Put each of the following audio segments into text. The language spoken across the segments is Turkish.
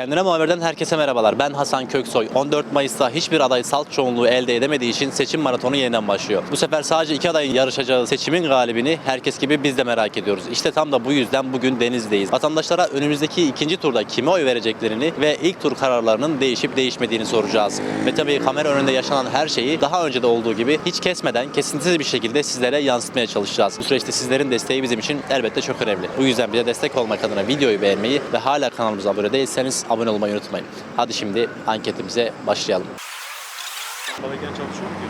Kendine muhabirden herkese merhabalar. Ben Hasan Köksoy. 14 Mayıs'ta hiçbir aday salt çoğunluğu elde edemediği için seçim maratonu yeniden başlıyor. Bu sefer sadece iki adayın yarışacağı seçimin galibini herkes gibi biz de merak ediyoruz. İşte tam da bu yüzden bugün Deniz'deyiz. Vatandaşlara önümüzdeki ikinci turda kime oy vereceklerini ve ilk tur kararlarının değişip değişmediğini soracağız. Ve tabii kamera önünde yaşanan her şeyi daha önce de olduğu gibi hiç kesmeden kesintisiz bir şekilde sizlere yansıtmaya çalışacağız. Bu süreçte sizlerin desteği bizim için elbette çok önemli. Bu yüzden bize destek olmak adına videoyu beğenmeyi ve hala kanalımıza abone değilseniz abone olmayı unutmayın. Hadi şimdi anketimize başlayalım.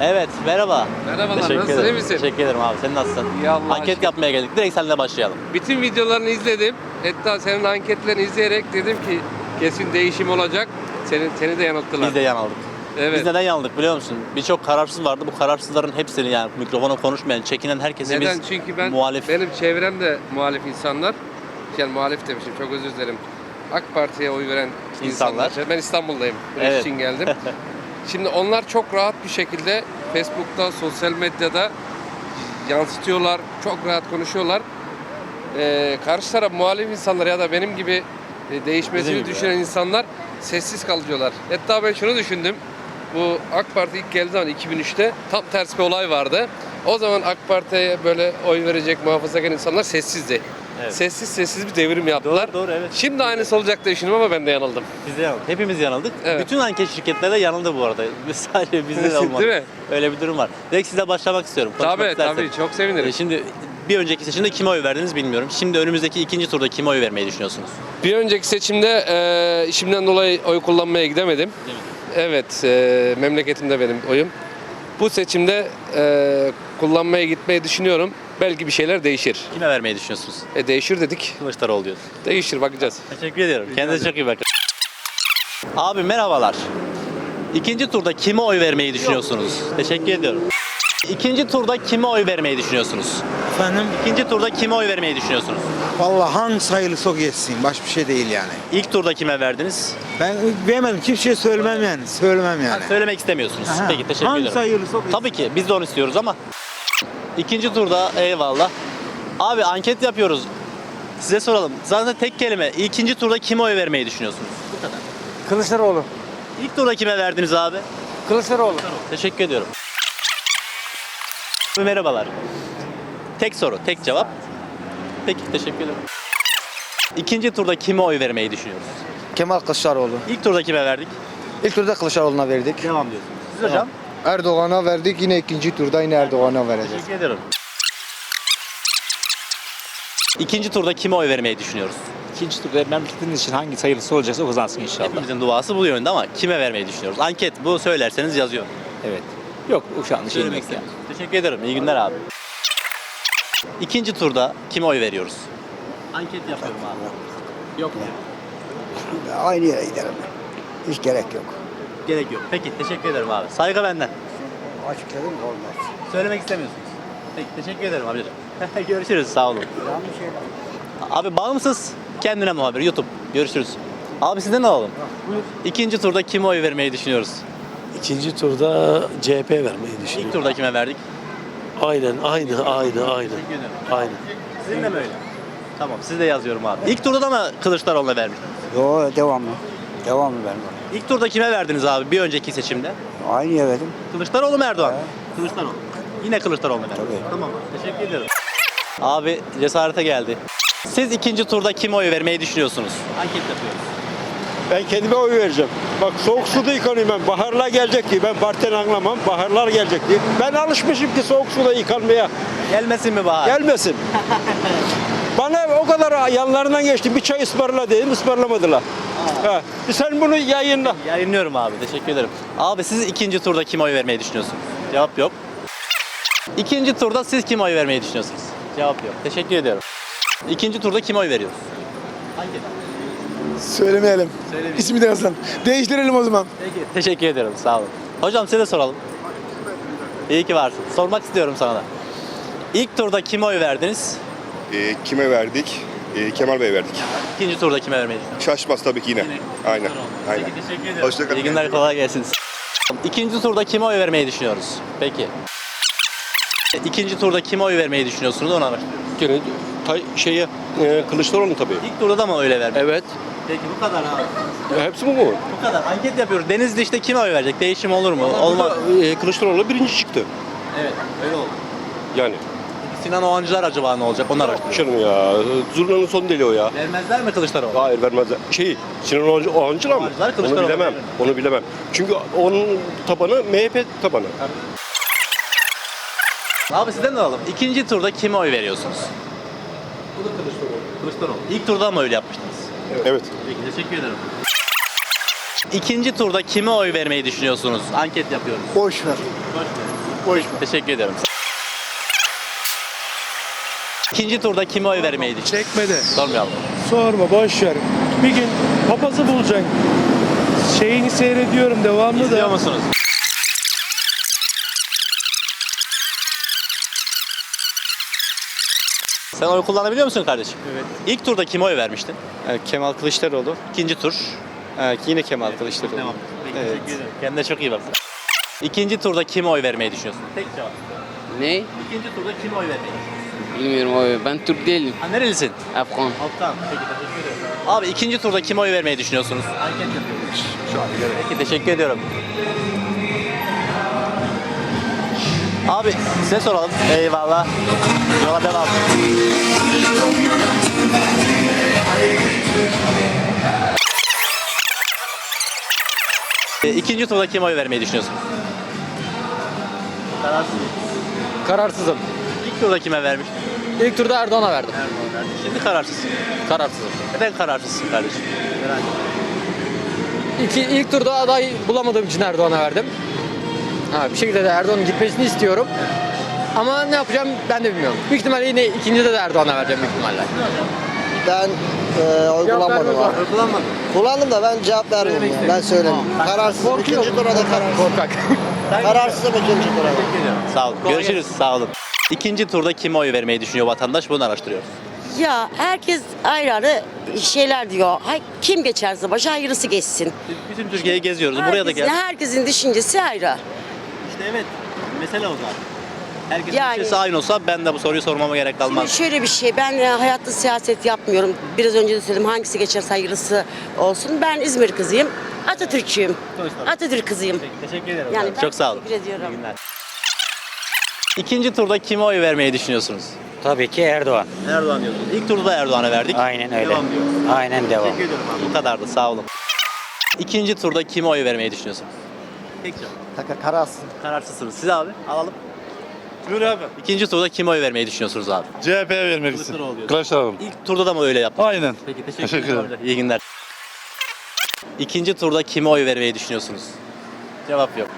Evet, merhaba. Merhabalar, Teşekkür nasılsın, ederim. misin? Teşekkür ederim abi. Sen nasılsın? İyi Allah Anket aşkına. yapmaya geldik. Direkt seninle başlayalım. Bütün videolarını izledim. Hatta senin anketlerini izleyerek dedim ki kesin değişim olacak. Seni, seni de yanılttılar. Biz de yanıldık. Evet. Biz neden yanıldık biliyor musun? Birçok kararsız vardı. Bu kararsızların hepsini yani mikrofona konuşmayan, çekinen herkesi Neden? biz Çünkü ben muhalif benim çevrem de muhalif insanlar. Yani muhalif demişim çok özür dilerim. AK Parti'ye oy veren İnsanlar. insanlar. Ben İstanbul'dayım. Bu Evet. için geldim. Şimdi onlar çok rahat bir şekilde Facebook'ta, sosyal medyada yansıtıyorlar. Çok rahat konuşuyorlar. Ee, karşı taraf muhalif insanlar ya da benim gibi e, Bizim değişmesini gibi, düşünen insanlar sessiz kalıyorlar. Hatta ben şunu düşündüm. Bu AK Parti ilk geldiği zaman 2003'te tam ters bir olay vardı. O zaman AK Parti'ye böyle oy verecek muhafazakar insanlar sessizdi. Evet. Sessiz sessiz bir devrim yaptılar. Doğru, doğru, evet. Şimdi aynısı olacak diye düşünüyorum ama ben de yanıldım. Biz de yanıldık. Hepimiz yanıldık. Evet. Bütün anket şirketleri de yanıldı bu arada. Sadece bizde de olmadı. Değil mi? Öyle bir durum var. Direkt size başlamak istiyorum. Konuşmak Tabii istersen. tabii çok sevinirim. Ee, Şimdi bir önceki seçimde kime oy verdiniz bilmiyorum. Şimdi önümüzdeki ikinci turda kime oy vermeyi düşünüyorsunuz? Bir önceki seçimde e, işimden dolayı oy kullanmaya gidemedim. Evet, e, memleketimde benim oyum. Bu seçimde e, kullanmaya gitmeyi düşünüyorum. Belki bir şeyler değişir. Kime vermeyi düşünüyorsunuz? E, değişir dedik. Kılıçdaroğlu diyorsun. Değişir bakacağız. Teşekkür ediyorum. Kendinize çok iyi bakın. Abi merhabalar. İkinci turda kime oy vermeyi düşünüyorsunuz? Teşekkür ediyorum. İkinci turda kime oy vermeyi düşünüyorsunuz? Efendim? İkinci turda kime oy vermeyi düşünüyorsunuz? Vallahi hangi sayılısı o geçsin. Başka bir şey değil yani. İlk turda kime verdiniz? Ben vermedim. Kimseye söylemem yani. Söylemem yani. Söylemek istemiyorsunuz. Aha. Peki teşekkür hangi ederim. sayılısı o geçsin. Tabii ki biz de onu istiyoruz ama ikinci turda eyvallah. Abi anket yapıyoruz. Size soralım. Zaten tek kelime. İkinci turda kime oy vermeyi düşünüyorsunuz? Bu kadar. Kılıçdaroğlu. İlk turda kime verdiniz abi? Kılıçdaroğlu. Teşekkür ediyorum. Merhabalar. Tek soru, tek cevap. Peki, teşekkür ederim. İkinci turda kime oy vermeyi düşünüyoruz? Kemal Kılıçdaroğlu. İlk turda kime verdik? İlk turda Kılıçdaroğlu'na verdik. Devam diyorsunuz. Siz hocam? Erdoğan'a verdik. Yine ikinci turda yine Erdoğan'a vereceğiz. Teşekkür ederim. İkinci turda kime oy vermeyi düşünüyoruz? İkinci turda memleketiniz için hangi sayılısı olacaksa o kazansın inşallah. Hepimizin duası bu yönde ama kime vermeyi düşünüyoruz? Anket bu söylerseniz yazıyor. Evet. Yok şu an şey Söylemek yok ya. istemiyorum. Teşekkür ederim. İyi günler abi. İkinci turda kime oy veriyoruz? Anket yapıyorum abi. Yok. Aynı yere gidelim. Hiç gerek yok. Gerek yok. Peki teşekkür ederim abi. Saygı benden. Açıkladım da olmaz. Söylemek istemiyorsunuz. Peki teşekkür ederim amcacığım. Görüşürüz sağ olun. Yanlış şey Abi bağımsız kendine muhabir YouTube. Görüşürüz. Abi sizden alalım. İkinci turda kime oy vermeyi düşünüyoruz? İkinci turda CHP vermeyi İlk düşünüyorum. turda kime verdik? Aynen, aynı, aynı, aynı. Ederim. Aynı. Sizin de mi öyle? Tamam siz de yazıyorum abi. İlk turda da mı Kılıçdaroğlu'na vermiş? Yo devamlı. Devamlı ben. İlk turda kime verdiniz abi bir önceki seçimde? Aynı yere verdim. Kılıçdaroğlu mu Erdoğan? He. Kılıçdaroğlu. Yine Kılıçdaroğlu'na verdiniz. Tabii. Tamam abi. Teşekkür ediyorum. Abi cesarete geldi. Siz ikinci turda kime oy vermeyi düşünüyorsunuz? Anket yapıyoruz. Ben kendime oy vereceğim. Bak soğuk suda yıkanıyorum ben. Baharlar gelecek diye. Ben partiden anlamam. Baharlar gelecek diye. Ben alışmışım ki soğuk suda yıkanmaya. Gelmesin mi Bahar? Gelmesin. Kadar yanlarından geçti. Bir çay ısmarla dedim. ısmarlamadılar. Ha. Sen bunu yayınla. Yayınlıyorum abi. Teşekkür ederim. Abi siz ikinci turda kime oy vermeyi düşünüyorsunuz? Cevap yok. İkinci turda siz kime oy vermeyi düşünüyorsunuz? Cevap yok. Teşekkür ediyorum. İkinci turda kime oy veriyoruz? Hangi? Söylemeyelim. Söylemeyin. İsmi de yazalım. Değiştirelim o zaman. Peki. Teşekkür ederim. Sağ olun. Hocam size de soralım. İyi ki varsın. Sormak istiyorum sana da. İlk turda kime oy verdiniz? E, kime verdik? E, Kemal Bey verdik. İkinci turda kime düşünüyorsunuz? Şaşmaz tabii ki yine. Aynen. Aynen. Peki teşekkür ederim. Hoşça kalın. İyi günler kolay gelsin. İkinci turda kime oy vermeyi düşünüyoruz? Peki. İkinci turda kime oy vermeyi düşünüyorsunuz onu araştırıyorum. Gene tay, şeye e, Kılıçdaroğlu tabii. İlk turda da mı öyle verdiniz? Evet. Peki bu kadar abi. Hepsi bu mu? Bu kadar. Anket yapıyoruz. Denizli işte kime oy verecek? Değişim olur mu? Olmaz. E, Kılıçdaroğlu birinci çıktı. Evet öyle oldu. Yani. Sinan Oğancılar acaba ne olacak? Onlar açıklıyor. Canım ya. Zurnanın son deli o ya. Vermezler mi Kılıçdaroğlu? Hayır vermezler. Şey, Sinan Oğancı, Oğancılar mı? Oğancılar, Onu Kılıçdaroğlu bilemem. Onu bilemem. Çünkü onun tabanı MHP tabanı. Abi sizden de alalım. İkinci turda kime oy veriyorsunuz? Bu da Kılıçdaroğlu. Kılıçdaroğlu. İlk turda mı öyle yapmıştınız? Evet. Peki teşekkür ederim. İkinci turda kime oy vermeyi düşünüyorsunuz? Anket yapıyoruz. Boş ver. Boş ver. Teşekkür ederim. İkinci turda kime oy vermeyi düşünüyorsunuz? Çekmedi. Sormayalım. Sorma boş ver. Bir gün papazı bulacaksın. Şeyini seyrediyorum devamlı İzliyor da. musunuz? Sen oy kullanabiliyor musun kardeşim? Evet. İlk turda kime oy vermiştin? Kemal Kılıçdaroğlu. İkinci tur. yine Kemal Kılıçdaroğlu. Tamam. Peki, Evet. teşekkür ederim. Kendine çok iyi bak. İkinci turda kime oy vermeyi düşünüyorsun? Tek cevap. Ne? İkinci turda kime oy vermeyi düşünüyorsun? Bilmiyorum abi. Ben Türk değilim. Ha, nerelisin? Afgan. Afgan. Peki teşekkür ederim. Abi ikinci turda kime oy vermeyi düşünüyorsunuz? Anket yapıyoruz. Şu an Peki teşekkür ediyorum. Abi size soralım. Eyvallah. Yola devam. E, İkinci turda kime oy vermeyi düşünüyorsunuz? Kararsız. Kararsızım. İlk turda kime vermiş? İlk turda Erdoğan'a verdim. Şimdi kararsızsın. Kararsızım. Neden kararsızsın kardeşim? İki, ilk turda aday bulamadığım için Erdoğan'a verdim. Ha, bir şekilde de Erdoğan'ın gitmesini istiyorum. Ama ne yapacağım ben de bilmiyorum. Büyük ihtimalle yine ikincide de Erdoğan'a vereceğim büyük ihtimalle. Ben e, oy kullanmadım abi. Kullanmadım. Kullandım da ben cevap vermiyorum ya. Ben söyleyeyim. Kararsız. İkinci tura da kararsız. Korkak. Kararsızım ikinci tura da. Sağ olun. Görüşürüz. Sağ olun. İkinci turda kime oy vermeyi düşünüyor vatandaş? Bunu araştırıyoruz. Ya herkes ayrı ayrı şeyler diyor. Hay, kim geçerse başa hayırlısı geçsin. Bütün Türkiye'yi geziyoruz. Buraya da Herkesin, gel. herkesin düşüncesi ayrı. İşte evet. Mesele o zaten. Herkesin Yani- düşüncesi aynı olsa ben de bu soruyu sormama gerek Şimdi kalmaz. şöyle bir şey, ben e, hayatta siyaset yapmıyorum. Biraz önce de söyledim hangisi geçerse hayırlısı olsun. Ben İzmir kızıyım, Atatürkçüyüm. Atatürk kızıyım. Teşekkür ederim. Yani ben Çok sağ olun. teşekkür ediyorum. İyi günler. İkinci turda kime oy vermeyi düşünüyorsunuz? Tabii ki Erdoğan. Erdoğan diyorsunuz. İlk turda da Erdoğan'a verdik. Aynen öyle. Devam diyoruz. Aynen devam. Teşekkür ederim abi. Bu kadardı. Sağ olun. İkinci turda kime oy vermeyi düşünüyorsunuz? Tek cevap. Kararsız. Kararsızsınız. Siz abi alalım. Buyur abi. İkinci turda kime oy vermeyi düşünüyorsunuz abi? CHP'ye vermek Kılıçdaroğlu diyorsun. Kılıçdaroğlu. İlk turda da mı öyle yaptın? Aynen. Peki teşekkür, Teşekkür ederim. İyi günler. İkinci turda kime oy vermeyi düşünüyorsunuz? Cevap yok.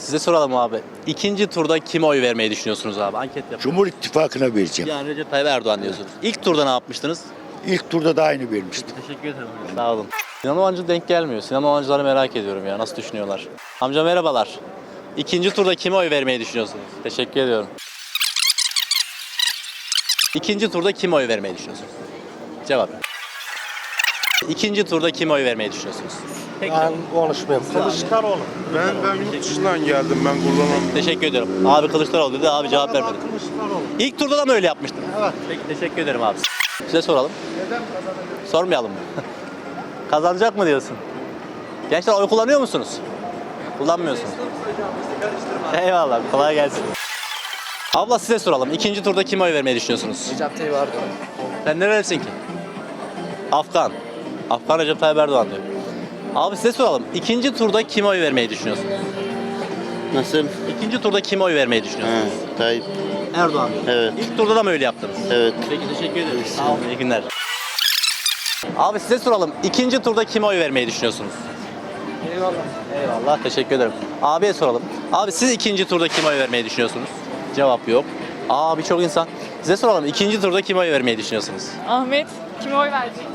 Size soralım abi. İkinci turda kime oy vermeyi düşünüyorsunuz abi? Anket yapın. Cumhur İttifakı'na vereceğim. Yani Recep Tayyip Erdoğan diyorsunuz. İlk turda ne yapmıştınız? İlk turda da aynı vermiştim. Teşekkür ederim. Sağ olun. Sinan Oğancı denk gelmiyor. Sinan Oğancıları merak ediyorum ya. Nasıl düşünüyorlar? Amca merhabalar. İkinci turda kime oy vermeyi düşünüyorsunuz? Teşekkür ediyorum. İkinci turda kime oy vermeyi düşünüyorsunuz? Cevap. İkinci turda kime oy vermeyi düşünüyorsunuz? Cevap. konuşmuyorum. Kılıçdaroğlu. Ben ben yurt dışından geldim. Ben kullanamam. Teşekkür ediyorum. Abi Kılıçdaroğlu dedi, abi cevap vermedi. Kılıçdaroğlu. İlk turda da mı öyle yapmıştın? Evet. Peki teşekkür ederim abi. Size soralım. Neden Sormayalım mı? Kazanacak mı diyorsun? Gençler oy kullanıyor musunuz? Kullanmıyorsunuz. Eyvallah. Kolay gelsin. Abla size soralım. İkinci turda kime oy vermeyi düşünüyorsunuz? Recep Tayyip Erdoğan. Sen nerelisin ki? Afgan. Afgan Recep Tayyip Erdoğan diyor. Abi size soralım. İkinci turda kime oy vermeyi düşünüyorsunuz? Nasıl? İkinci turda kime oy vermeyi düşünüyorsunuz? Tayyip. Erdoğan. Evet. İlk turda da mı öyle yaptınız? Evet. Peki teşekkür ederim. Sağ olun. İyi günler. Abi size soralım. İkinci turda kime oy vermeyi düşünüyorsunuz? Eyvallah. Eyvallah. Teşekkür ederim. Abiye soralım. Abi siz ikinci turda kime oy vermeyi düşünüyorsunuz? Cevap yok. Aa birçok insan. Size soralım. İkinci turda kime oy vermeyi düşünüyorsunuz? Ahmet kime oy verecek?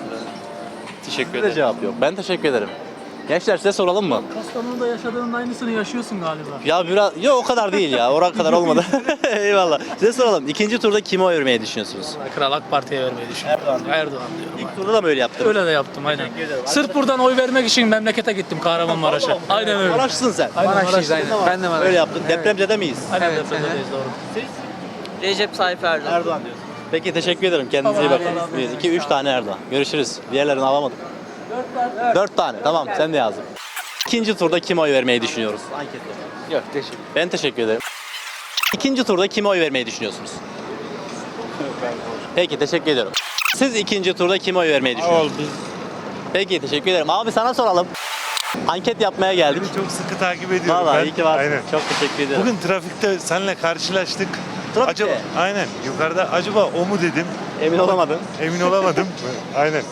Teşekkür ederim. cevap yok. Ben teşekkür ederim. Gençler size soralım mı? Kastamonu'da yaşadığının aynısını yaşıyorsun galiba. Ya biraz yok o kadar değil ya. Oraya kadar olmadı. Eyvallah. Size soralım. İkinci turda kime oy vermeyi düşünüyorsunuz? Kral AK Parti'ye vermeyi düşünüyorum. Erdoğan. Erdoğan diyorum. İlk turda da mı öyle yaptınız? Öyle de yaptım aynen. Sırf buradan oy vermek için memlekete gittim Kahramanmaraş'a. Aynen öyle. Maraşlısın sen. Aynen Maraş'tayız. Ben de Öyle yaptın. Depremzede miyiz? Aynen Evet, depremdeyiz doğru. Siz Recep Tayyip Erdoğan. Erdoğan diyorsun. Peki teşekkür ederim. Kendinize iyi bakın. 1, 2, 3 tane Erdoğan. Görüşürüz. Diğerlerini alamadım. 4 tane. Tamam sen de yazdın. İkinci turda kime oy vermeyi düşünüyoruz? Anketle. Yok teşekkür Ben teşekkür ederim. İkinci turda kime oy vermeyi düşünüyorsunuz? Peki teşekkür ediyorum. Siz ikinci turda kime oy vermeyi düşünüyorsunuz? Peki teşekkür ederim. Abi sana soralım. Anket yapmaya geldik. Çok sıkı takip ediyorum Vallahi ben. iyi ki varsın. Aynen. Çok teşekkür ederim. Bugün trafikte seninle karşılaştık. Trafikte? Acaba aynen yukarıda acaba o mu dedim. Emin olamadın. Emin olamadım. aynen.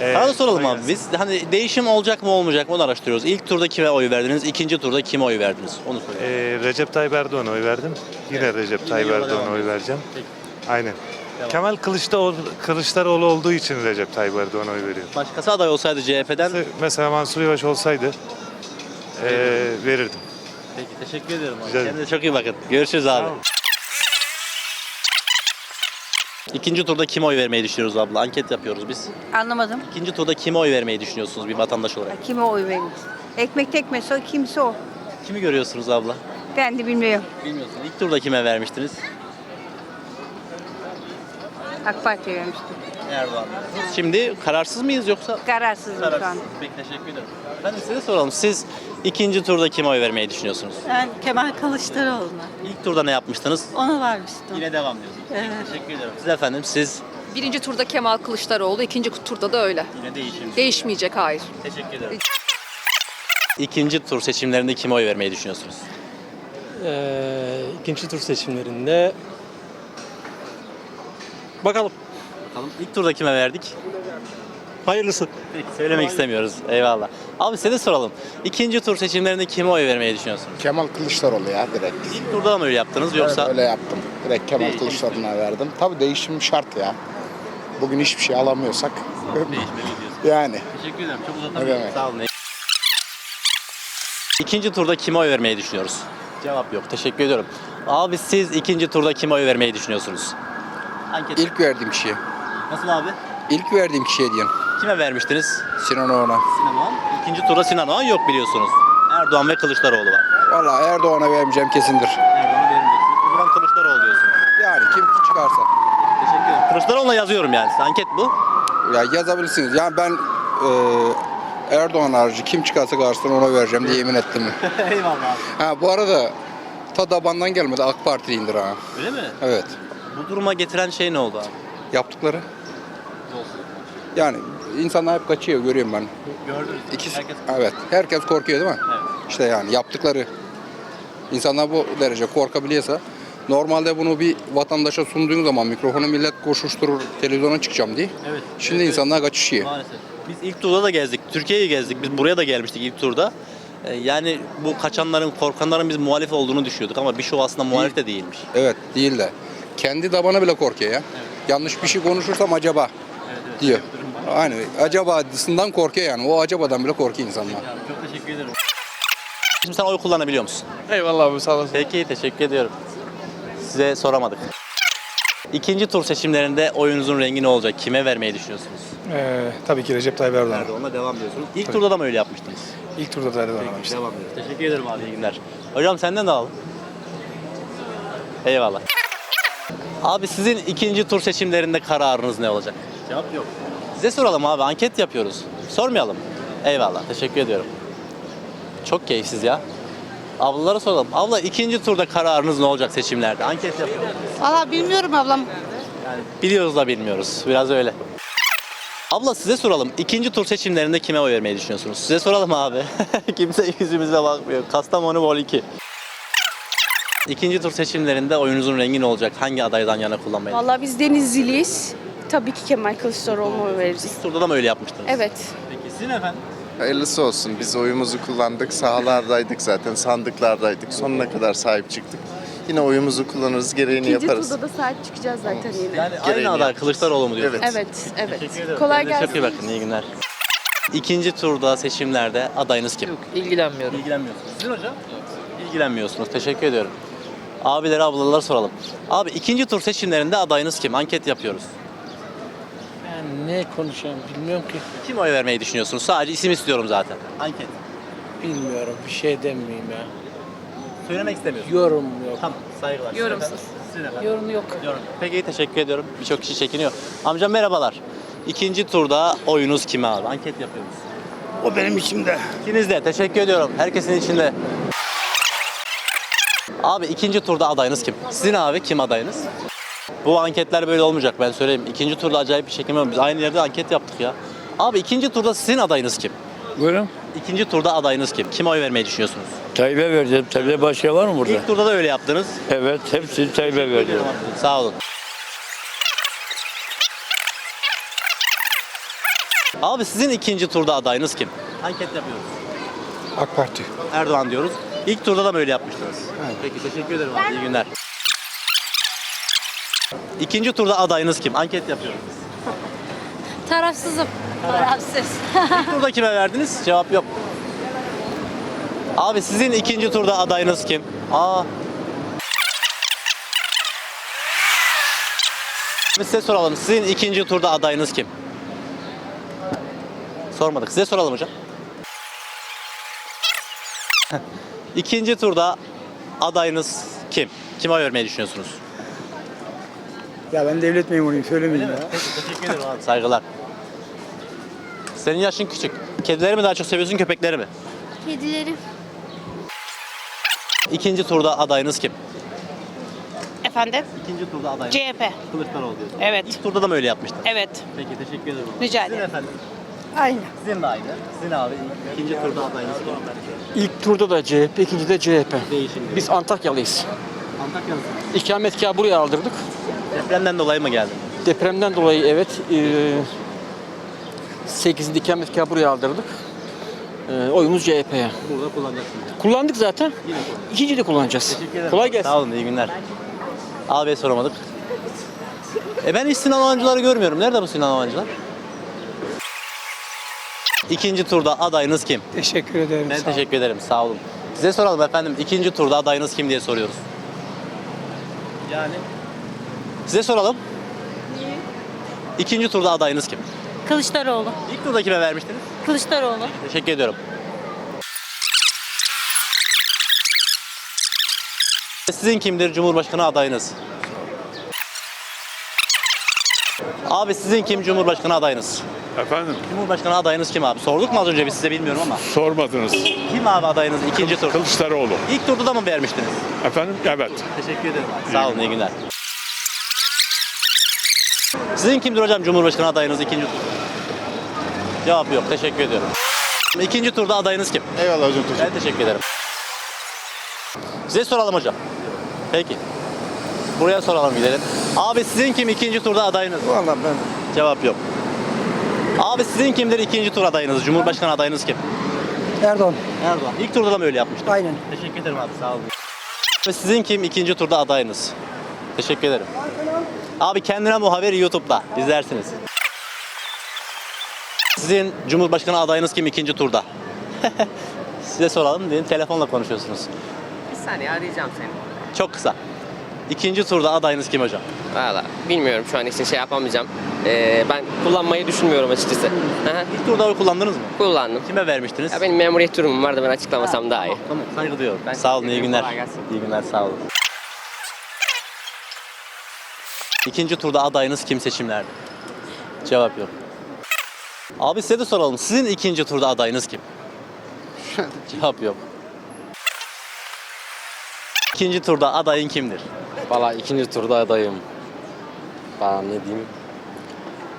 Ee, Sana da soralım abi biz hani değişim olacak mı olmayacak mı onu araştırıyoruz. İlk turda kime oy verdiniz? ikinci turda kime oy verdiniz? Onu soruyorum. Ee, Recep Tayyip Erdoğan'a oy verdim. Yine Recep Tayyip yola Erdoğan'a devam oy vereceğim. Peki. Aynen. Devam. Kemal Kılıçdaroğlu, Kılıçdaroğlu olduğu için Recep Tayyip Erdoğan'a oy veriyorum. Başkası aday olsaydı CHP'den Mesela Mansur Yavaş olsaydı ee, verirdim. Peki teşekkür ederim abi. Rica ederim. Kendinize çok iyi bakın. Görüşürüz abi. İkinci turda kime oy vermeyi düşünüyoruz abla? Anket yapıyoruz biz. Anlamadım. İkinci turda kime oy vermeyi düşünüyorsunuz bir vatandaş olarak? Kime oy veririz? Ekmek tekmesi o kimse o. Kimi görüyorsunuz abla? Ben de bilmiyorum. Bilmiyorsun. İlk turda kime vermiştiniz? AK Parti'ye vermiştim. Erdoğan. Şimdi kararsız mıyız yoksa? Kararsızım şu an. Peki teşekkür ederim. Ben de size soralım. Siz ikinci turda kime oy vermeyi düşünüyorsunuz? Ben Kemal Kılıçdaroğlu'na. İlk turda ne yapmıştınız? Ona vermiştim. Yine devam diyorsunuz. Evet. Teşekkür ederim. Siz efendim siz Birinci turda Kemal Kılıçdaroğlu, ikinci turda da öyle. yine değişim. Değişmeyecek hayır. Teşekkür ederim. İkinci tur seçimlerinde kime oy vermeyi düşünüyorsunuz? Ee, ikinci tur seçimlerinde bakalım. Bakalım ilk turda kime verdik? Hayırlısı. Peki söylemek istemiyoruz. Eyvallah. Abi size de soralım. İkinci tur seçimlerinde kime oy vermeyi düşünüyorsunuz? Kemal Kılıçdaroğlu ya direkt. İlk turda da mı öyle yaptınız yoksa? öyle yaptım. Direkt Kemal Değişim Kılıçdaroğlu'na verdim. Tabii değişim şart ya. Bugün hiçbir şey alamıyorsak. Değişmeli diyorsun. yani. Teşekkür ederim. Çok uzatamıyorum. demek. Sağ olun. İkinci turda kime oy vermeyi düşünüyoruz? Cevap yok. Teşekkür ediyorum. Abi siz ikinci turda kime oy vermeyi düşünüyorsunuz? Anket. İlk verdiğim kişiye. Nasıl abi? İlk verdiğim kişiye diyen. Kime vermiştiniz? Sinan Oğan'a. Sinan Oğan. İkinci turda Sinan Oğan yok biliyorsunuz. Erdoğan ve Kılıçdaroğlu var. Valla Erdoğan'a vermeyeceğim kesindir. Erdoğan'a vermeyeceksiniz. O zaman Kılıçdaroğlu diyorsunuz. Yani kim çıkarsa. Teşekkür ederim. Kılıçdaroğlu'na yazıyorum yani. Anket bu. Ya yazabilirsiniz. Yani ben e, Erdoğan harici kim çıkarsa karşısına ona vereceğim diye yemin ettim. Eyvallah abi. ha bu arada ta tabandan gelmedi AK Partiliyindir ha. Öyle mi? Evet. Bu duruma getiren şey ne oldu abi? Yaptıkları. Yani insanlar hep kaçıyor görüyorum ben. Gördünüz. İkisi, Herkes... evet. Herkes korkuyor değil mi? Evet. İşte yani yaptıkları. İnsanlar bu derece korkabiliyorsa normalde bunu bir vatandaşa sunduğun zaman mikrofonu millet koşuşturur televizyona çıkacağım diye. Evet. Şimdi Evet, insanlar kaçışıyor. Maalesef. Biz ilk turda da gezdik. Türkiye'yi gezdik. Biz buraya da gelmiştik ilk turda. Ee, Yani bu kaçanların, korkanların biz muhalif olduğunu düşünüyorduk ama bir şey aslında muhalif de değilmiş. Evet değil de. Kendi tabanı bile korkuyor ya. Yanlış bir şey konuşursam acaba diyor. Aynı acabasından korkuyor yani. O acabadan bile korkuyor insanlar. Çok teşekkür ederim. Şimdi sen oy kullanabiliyor musun? Eyvallah abi sağ olasın. Peki teşekkür ediyorum. Size soramadık. İkinci tur seçimlerinde oyunuzun rengi ne olacak? Kime vermeyi düşünüyorsunuz? Ee, tabii ki Recep Tayyip Erdoğan. Erdoğan'a devam diyorsunuz. İlk turda da mı öyle yapmıştınız? İlk turda da Erdoğan Peki, devam ediyoruz. Teşekkür ederim abi, iyi günler. Hocam senden de alalım. Eyvallah. Abi sizin ikinci tur seçimlerinde kararınız ne olacak? Cevap yok. Size soralım abi, anket yapıyoruz. Sormayalım. Eyvallah, teşekkür ediyorum. Çok keyifsiz ya. Ablalara soralım. Abla ikinci turda kararınız ne olacak seçimlerde? Anket yapıyoruz. Valla bilmiyorum ablam. Yani biliyoruz da bilmiyoruz. Biraz öyle. Abla size soralım. İkinci tur seçimlerinde kime oy vermeyi düşünüyorsunuz? Size soralım abi. Kimse yüzümüze bakmıyor. Kastamonu Vol 2. İkinci tur seçimlerinde oyunuzun rengi ne olacak? Hangi adaydan yana kullanmayı? Valla biz Denizliliyiz. Tabii ki Kemal Kılıçdaroğlu'na veririz. İlk turda da mı öyle yapmıştınız? Evet. Peki sizin efendim? Hayırlısı olsun. Biz oyumuzu kullandık. Sahalardaydık zaten. Sandıklardaydık. Sonuna kadar sahip çıktık. Yine oyumuzu kullanırız. Gereğini yaparız. da sahip çıkacağız zaten yine. Yani Gereğini aynı aday. Kılıçdaroğlu mu diyorsunuz? Evet. Evet, evet. Teşekkür ederim. Kolay Kendinize Çok iyi gelsin. bakın. İyi günler. İkinci turda seçimlerde adayınız kim? İlgilenmiyorum. İlgilenmiyorsunuz. Sizin hocam? İlgilenmiyorsunuz. Teşekkür ediyorum. Abilere ablalara soralım. Abi ikinci tur seçimlerinde adayınız kim? Anket yapıyoruz. Ne konuşacağım bilmiyorum ki. Kim oy vermeyi düşünüyorsunuz? Sadece isim istiyorum zaten. Anket. Bilmiyorum bir şey demeyeyim ya. söylemek istemiyorsun. Yorum yok. Tamam saygılar. Yorumsuz. Sizin efendim. Yorum yok. Yorum. Peki teşekkür ediyorum. Birçok kişi çekiniyor. Amcam merhabalar. İkinci turda oyunuz kime abi? Anket yapıyoruz. O benim içimde. İkiniz de teşekkür ediyorum. Herkesin içinde. Abi ikinci turda adayınız kim? Sizin abi kim adayınız? Bu anketler böyle olmayacak ben söyleyeyim. İkinci turda acayip bir şekilde biz aynı yerde anket yaptık ya. Abi ikinci turda sizin adayınız kim? Buyurun. İkinci turda adayınız kim? Kime oy vermeyi düşünüyorsunuz? Tayyip'e vereceğim. Tayyip'e başka var mı burada? İlk turda da öyle yaptınız. Evet. Hepsini Tayyip'e vereceğim. Sağ olun. Abi sizin ikinci turda adayınız kim? Anket yapıyoruz. AK Parti. Erdoğan diyoruz. İlk turda da böyle yapmıştınız. Peki teşekkür ederim abi. İyi günler. İkinci turda adayınız kim? Anket yapıyoruz. Tarafsızım. Tarafsız. İlk turda kime verdiniz? Cevap yok. Abi sizin ikinci turda adayınız kim? Aa. Biz size soralım. Sizin ikinci turda adayınız kim? Sormadık. Size soralım hocam. ikinci turda adayınız kim? Kime oy vermeyi düşünüyorsunuz? Ya ben devlet memuruyum söylemeyeyim ya. Teşekkür ederim abi. Saygılar. Senin yaşın küçük. Kedileri mi daha çok seviyorsun, köpekleri mi? Kedilerim. İkinci turda adayınız kim? Efendim? İkinci turda adayınız CHP. Kılıçdaroğlu diyorsun. Evet. İlk turda da mı öyle yapmıştın? Evet. Peki teşekkür ederim. Rica Sizin ederim. efendim? Aynı. Sizin de aynı. Sizin abi ikinci turda adayınız kim? İlk turda da CHP, ikinci de CHP. Değişim. Biz Antakyalıyız. Antakya'nız. İkametgahı buraya aldırdık. Depremden dolayı mı geldin? Depremden dolayı evet. E, 8. ikametgahı buraya aldırdık. E, oyumuz CHP'ye. Burada kullanacaksın yani. Kullandık zaten. Yine kullan. İkinci de kullanacağız. Teşekkür ederim. Kolay gelsin. Sağ olun, iyi günler. Abiye soramadık. E ben hiç Sinan Oğancıları görmüyorum. Nerede bu Sinan Oğancılar? İkinci turda adayınız kim? Teşekkür ederim. Ben teşekkür ederim. Sağ olun. Size soralım efendim. İkinci turda adayınız kim diye soruyoruz. Yani? Size soralım. İkinci turda adayınız kim? Kılıçdaroğlu. İlk turda kime vermiştiniz? Kılıçdaroğlu. Teşekkür ediyorum. Sizin kimdir Cumhurbaşkanı adayınız? Abi sizin kim Cumhurbaşkanı adayınız? Efendim Cumhurbaşkanı adayınız kim abi? Sorduk mu az önce biz size bilmiyorum ama. sormadınız. Kim abi adayınız ikinci tur? Kılıçdaroğlu. İlk turda da mı vermiştiniz? Efendim evet. Teşekkür ederim. Sağ olun iyi günler. Sizin kimdir hocam Cumhurbaşkanı adayınız ikinci tur? Cevap yok. Teşekkür ediyorum. İkinci turda adayınız kim? Eyvallah hocam teşekkür Ben teşekkür ederim. Size soralım hocam. Peki. Buraya soralım gidelim. Abi sizin kim ikinci turda adayınız? Valla ben Cevap yok. Abi sizin kimdir ikinci tur adayınız? Cumhurbaşkanı adayınız kim? Erdoğan. Erdoğan. İlk turda da mı öyle yapmıştın? Aynen. Teşekkür ederim abi sağ olun. Ve sizin kim ikinci turda adayınız? Teşekkür ederim. Abi kendine muhabir YouTube'da izlersiniz. Sizin Cumhurbaşkanı adayınız kim ikinci turda? Size soralım dedim telefonla konuşuyorsunuz. Bir saniye arayacağım seni. Çok kısa. İkinci turda adayınız kim hocam? Valla bilmiyorum şu an için şey yapamayacağım. Ee, ben kullanmayı düşünmüyorum açıkçası. Aha, İlk turda oy kullandınız mı? Kullandım. Kime vermiştiniz? Ya benim memuriyet durumum vardı ben açıklamasam daha iyi. Tamam saygı duyuyorum. Ben sağ olun teşekkür iyi ederim, günler. kolay gelsin. İyi günler sağ olun. İkinci turda adayınız kim seçimlerde? Cevap yok. Abi size de soralım. Sizin ikinci turda adayınız kim? Cevap yok. İkinci turda adayın kimdir? Valla ikinci turda adayım. Ben ne diyeyim?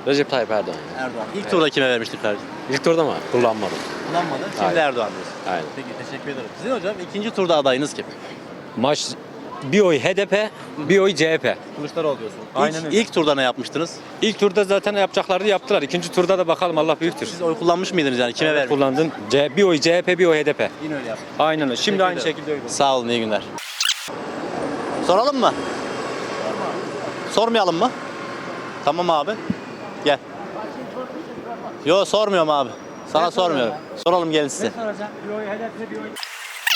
Recep Tayyip Erdoğan. Erdoğan. İlk turda kime vermiştik kardeşim? İlk turda mı? Kullanmadım. Kullanmadı. Şimdi Hayır. Erdoğan diyorsun. Aynen. Peki teşekkür ederim. Sizin hocam ikinci turda adayınız kim? Maç bir oy HDP, bir oy CHP. Kılıçdaroğlu diyorsun. Aynen İlk, öyle. ilk turda ne yapmıştınız? İlk turda zaten yapacaklarını yaptılar. İkinci turda da bakalım Allah büyüktür. Siz oy kullanmış mıydınız yani? Kime vermiştiniz? Kullandın. C, bir oy CHP, bir oy HDP. Yine öyle yaptım. Aynen öyle. Şimdi Teşekkür aynı ederim. şekilde öyle. Sağ olun, iyi günler. Soralım mı? Sormayalım mı? Tamam abi. Gel. Yo sormuyorum abi. Sana sormuyorum. Soralım gelin size.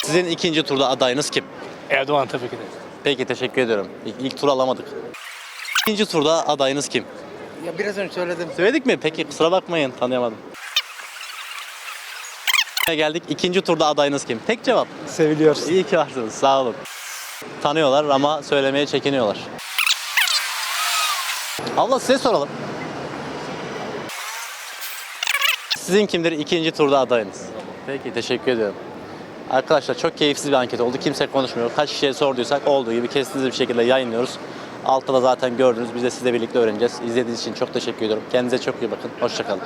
Sizin ikinci turda adayınız kim? Erdoğan tabii ki de. Peki teşekkür ediyorum. İlk, ilk tur alamadık. İkinci turda adayınız kim? Ya biraz önce söyledim. Söyledik mi? Peki kusura bakmayın tanıyamadım. geldik. İkinci turda adayınız kim? Tek cevap. Seviliyoruz. İyi ki varsınız. Sağ olun. Tanıyorlar ama söylemeye çekiniyorlar. Abla size soralım. Sizin kimdir ikinci turda adayınız? Peki teşekkür ediyorum. Arkadaşlar çok keyifsiz bir anket oldu. Kimse konuşmuyor. Kaç kişiye sorduysak olduğu gibi kesintisiz bir şekilde yayınlıyoruz. Altta da zaten gördünüz. Biz de sizle birlikte öğreneceğiz. İzlediğiniz için çok teşekkür ediyorum. Kendinize çok iyi bakın. Hoşçakalın.